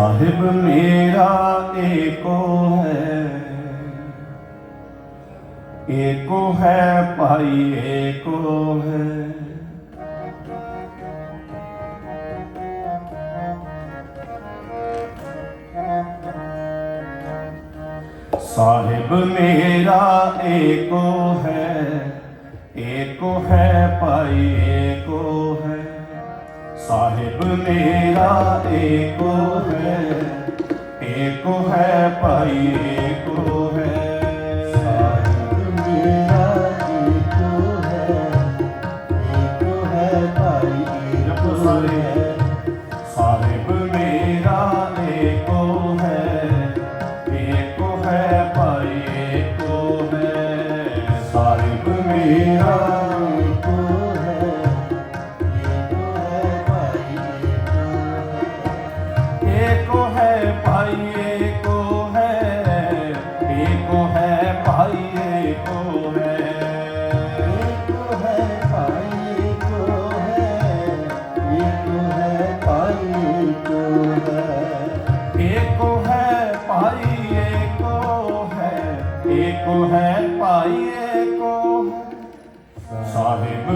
ਸਾਹਿਬ ਮੇਰਾ ਏਕੋ ਹੈ। ਏਕੋ ਹੈ ਭਾਈ, ਏਕੋ ਹੈ। ਸਾਹਿਬ ਮੇਰਾ ਏਕੋ ਹੈ। ਏਕੋ ਹੈ ਭਾਈ, ਏਕੋ ਹੈ। ਸਾਹਿਬ ਮੇਰਾ ਏਕੋ ਹੈ ਏਕੋ ਹੈ ਭਾਈ ਏਕੋ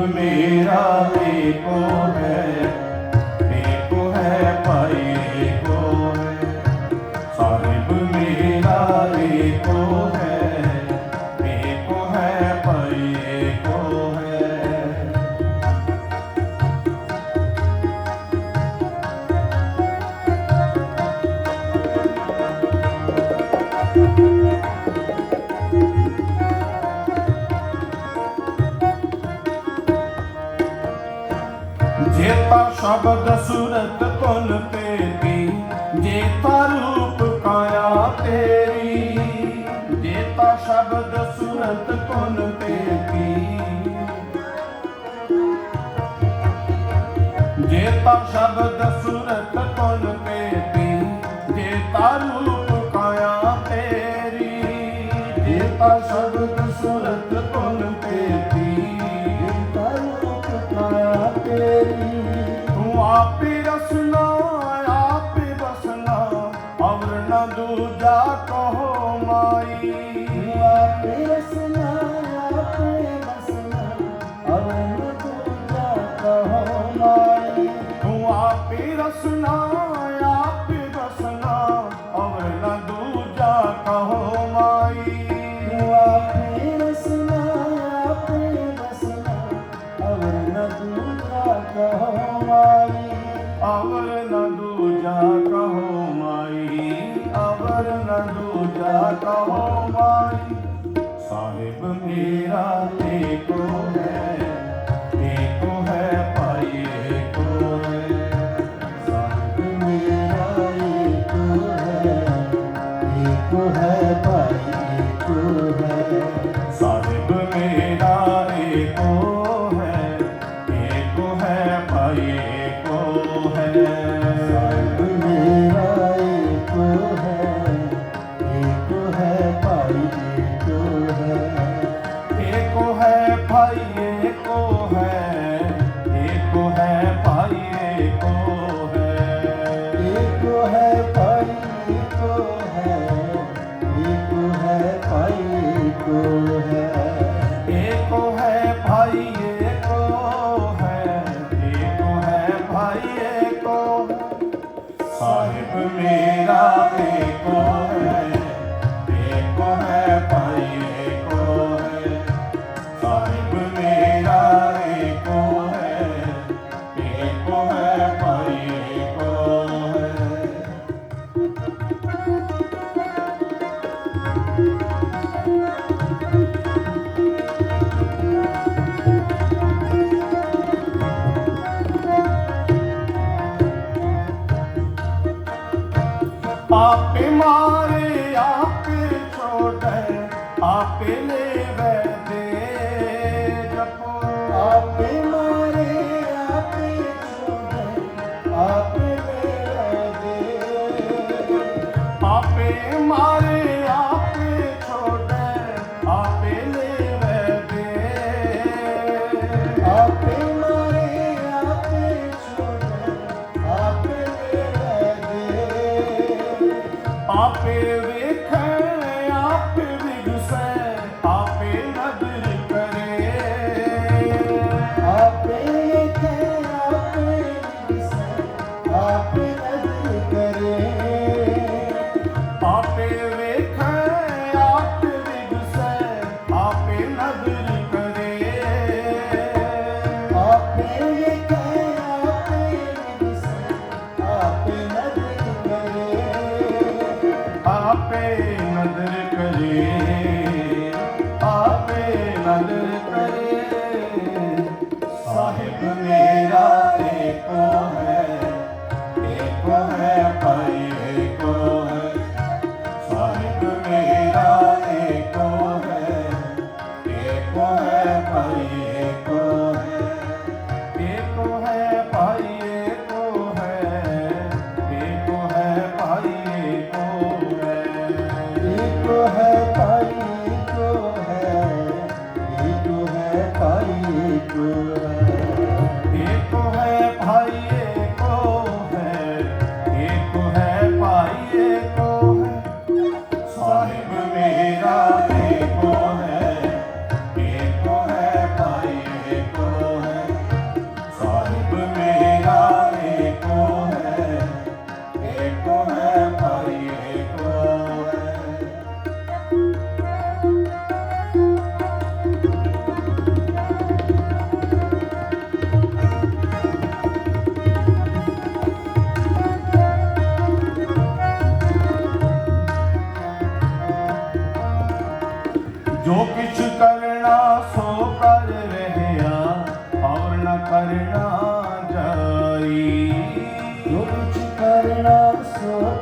ਮੇਰਾ ਏਕੋ ਹੈ ਏਕੋ ਹੈ ਭਾਈ ਏਕੋ ਹੈ। ਸਾਹਿਬ ਮੇਰਾ ਏਕੋ ਹੈ। ਸਬਦ ਸੁਰਤ ਕੁਲ ਪੇਤੀ। ਜੇਤਾ ਰੂਪ ਕਾਇਆ ਤੇਰੀ ਜੇਤਾ ਸ਼ਬਦ ਸੁਰਤ ਕੁਲ ਪੇਤੀ। ਜੇਤਾ ਸ਼ਬਦ ਸੁਰਤ ਕੁਲ ਪੇਤੀ I'll be तू है भाई तू है ਆਪੇ ਮਾਰੇ ਆਪੇ ਛੋੜੇ ਆਪੇ ਲੈ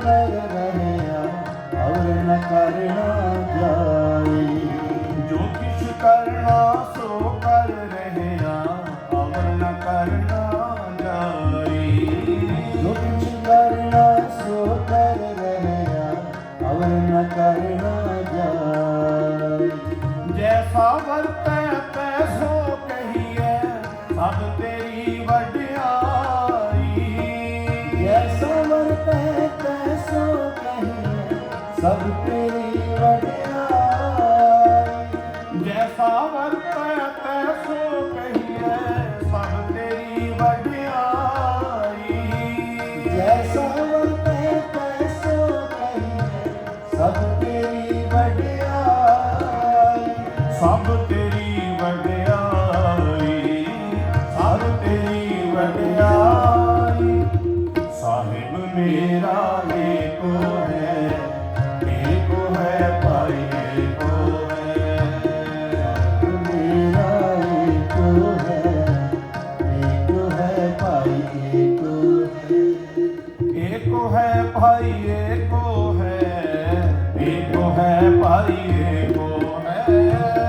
ਕਰ ਰਹਿਆ ਅਵਰ ਨ ਕਰਨਾ ਜਾਈ ਜੋ ਕਿਛ ਕਰਨਾ ਸਭ ਤੇਰੀ ਵਡਿਆਈ ਸਭ ਤੇਰੀ ਵਡਿਆਈ। ਸਾਹਿਬ ਮੇਰਾ ਏਕੋ ਹੈ ਏਕੋ ਹੈ ਭਾਈ, ਏਕੋ ਹੈ। ਸਾਹਿਬ ਮੇਰਾ ਏਕੋ ਹੈ ਏਕੋ ਹੈ ਭਾਈ, ਏਕੋ ਹੈ। ਏਕੋ ਹੈ ਭਾਈ, ਏਕੋ ਹੈ ਏਕੋ ਹੈ ਭਾਈ, ਏਕੋ ਹੈ।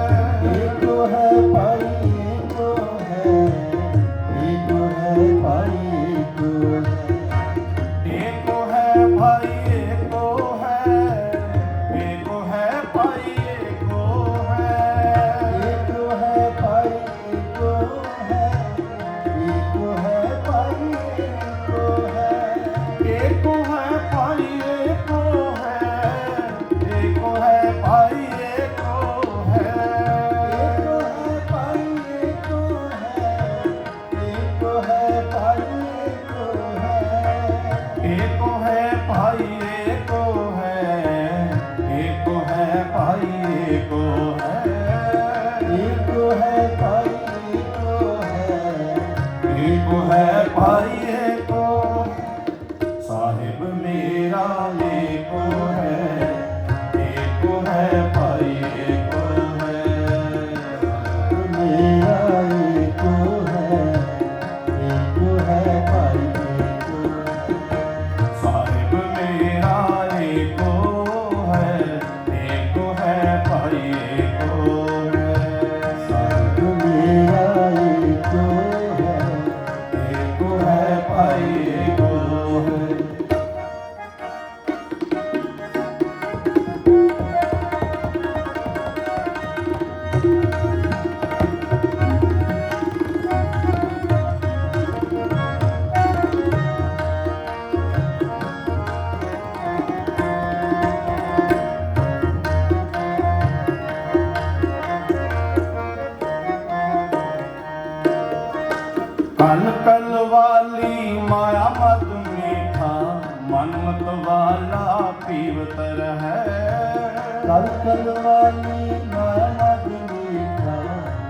ਪਰਵਾਨੀ ਮਾਇਆ ਦੀ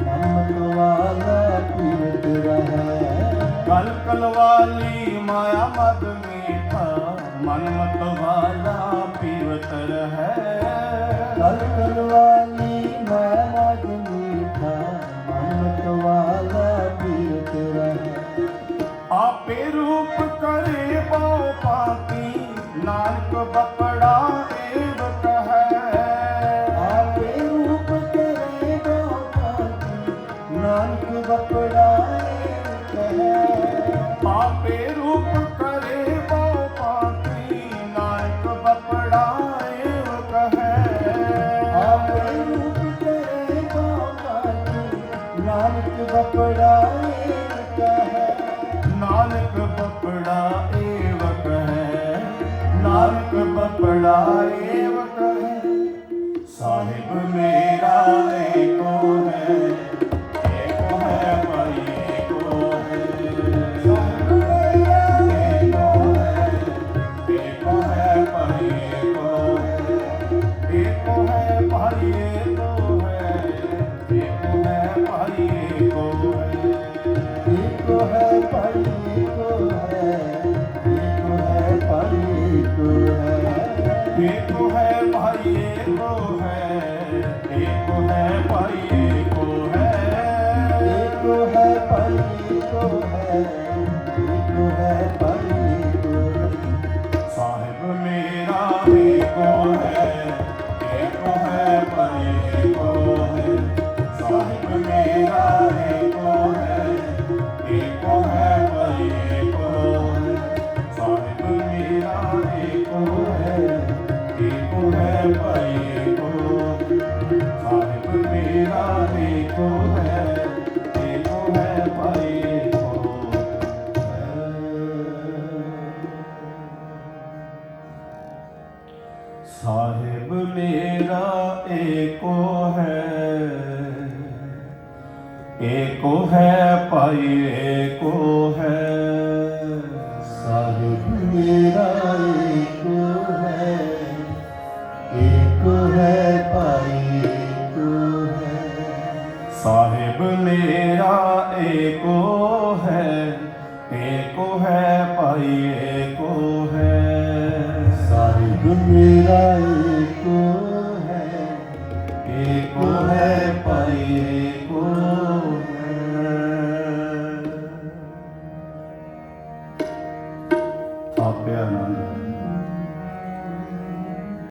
ਮਨ ਕਲਵਾਲਾ ਪੀਰਤ ਰਹਾ ਕਲ ਕਲਵਾਲੀ ਮਾਇਆ ਮਦ ਮੀਠਾ ਮਨ ਮਤਵਾਲਾ ਪੀਰਤ ਰਹਾ ਕਲ ਕਲਵਾਲੀ ਮਾਇਆ ਮਦ ਮੀਠਾ ਮਨ ਮਤਵਾਲਾ ਪੀਰਤ ਰਹਾ ਆਪੇ ਰੂਪ ਕਰੇ ਪਾਉ ਪਾਤੀ ਨਾਨਕ ਬਪ love. ਸਾਹਿਬ ਮੇਰਾ ਏਕੋ ਹੈ। ਏਕੋ ਹੈ ਭਾਈ, ਏਕੋ ਹੈ। ਸਾਹਿਬ ਮੇਰਾ ਏਕੋ ਹੈ। ਏਕੋ ਹੈ ਭਾਈ, ਏਕੋ ਹੈ। ਸਾਹਿਬ ਮੇਰਾ ਏਕੋ ਹੈ। ਏਕੋ ਹੈ ਭਾਈ, ਏਕੋ ਹੈ। ਮੇਰਾ ਏਕੋ ਹੈ ਏਕੋ ਹੈ ਪਾਈਏ